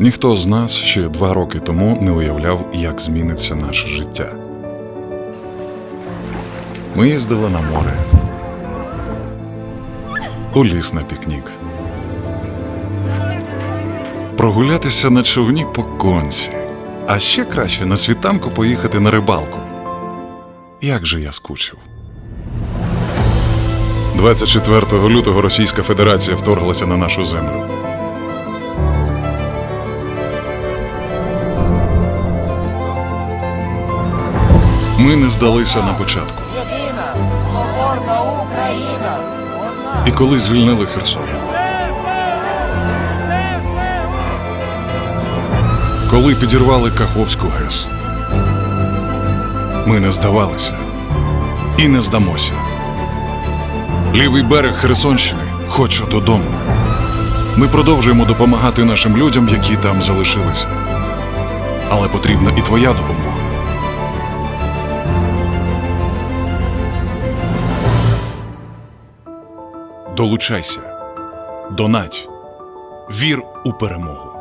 Ніхто з нас ще два роки тому не уявляв, як зміниться наше життя. Ми їздили на море, у ліс на пікнік. Прогулятися на човні по конці, а ще краще на світанку поїхати на рибалку. Як же я скучив. 24 лютого Російська Федерація вторглася на нашу землю. Ми не здалися на початку. Єдина соборна Україна. І коли звільнили Херсон. Коли підірвали Каховську ГЕС. Ми не здавалися і не здамося. Лівий берег Херсонщини хочу додому. Ми продовжуємо допомагати нашим людям, які там залишилися. Але потрібна і твоя допомога. Долучайся, донать, вір у перемогу.